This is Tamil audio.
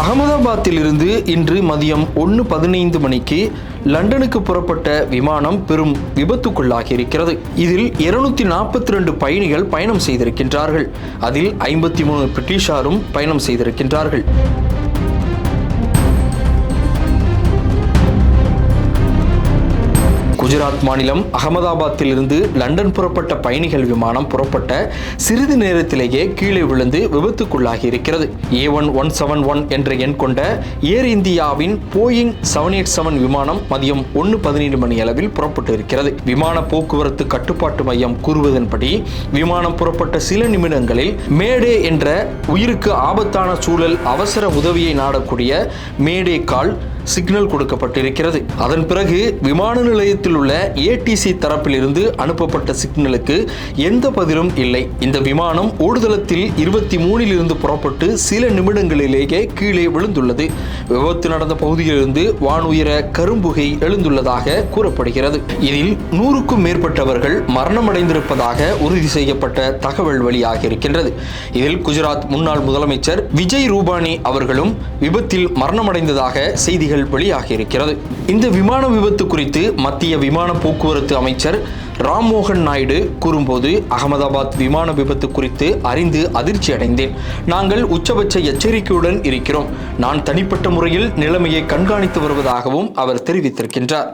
அகமதாபாத்தில் இருந்து இன்று மதியம் ஒன்று பதினைந்து மணிக்கு லண்டனுக்கு புறப்பட்ட விமானம் பெரும் விபத்துக்குள்ளாகி இருக்கிறது இதில் இருநூத்தி நாற்பத்தி ரெண்டு பயணிகள் பயணம் செய்திருக்கின்றார்கள். அதில் ஐம்பத்தி மூணு பிரிட்டிஷாரும் பயணம் செய்திருக்கின்றார்கள். குஜராத் மாநிலம் அகமதாபாத்தில் இருந்து லண்டன் புறப்பட்ட பயணிகள் விமானம் புறப்பட்ட சிறிது நேரத்திலேயே கீழே விழுந்து விபத்துக்குள்ளாகி இருக்கிறது A one one seven one என்ற எண் கொண்ட ஏர் இந்தியாவின் போயிங் செவன் எயிட் செவன் விமானம் மதியம் ஒன்று பதினேழு மணி அளவில் புறப்பட்டு இருக்கிறது விமான போக்குவரத்து கட்டுப்பாட்டு மையம் கூறுவதன்படி விமானம் புறப்பட்ட சில நிமிடங்களில் மேடே என்ற உயிருக்கு ஆபத்தான சூழல் அவசர உதவியை நாடக்கூடிய மேடே கால் சிக்னல் கொடுக்கப்பட்டிருக்கிறது. அதன் பிறகு விமான நிலையத்தில் உள்ள ஏடிசி தரப்பிலிருந்து அனுப்பப்பட்ட சிக்னலுக்கு எந்த பதிலும் இல்லை. இந்த விமானம் ஓடுதளத்தில் இருபத்தி மூணில் இருந்து புறப்பட்டு சில நிமிடங்களிலேயே கீழே விழுந்துள்ளது. விபத்து நடந்த பகுதியிலிருந்து வானுயர கரும்புகை எழுந்துள்ளதாக கூறப்படுகிறது. இதில் நூறுக்கும் மேற்பட்டவர்கள் மரணமடைந்திருப்பதாக உறுதி செய்யப்பட்ட தகவல் வழியாக இருக்கின்றது இதில் குஜராத் முன்னாள் முதலமைச்சர் விஜய் ரூபானி அவர்களும் விபத்தில் மரணமடைந்ததாக செய்திகள் செய்திகள் வெளியாகியிருக்கிறது. இந்த விமான விபத்து குறித்து மத்திய விமான போக்குவரத்து அமைச்சர் ராம்மோகன் நாயுடு கூறும்போது அகமதாபாத் விமான விபத்து குறித்து அறிந்து அதிர்ச்சி அடைந்தேன். நாங்கள் உச்சபட்ச எச்சரிக்கையுடன் இருக்கிறோம். நான் தனிப்பட்ட முறையில் நிலைமையை கண்காணித்து வருவதாகவும் அவர் தெரிவித்திருக்கின்றார்.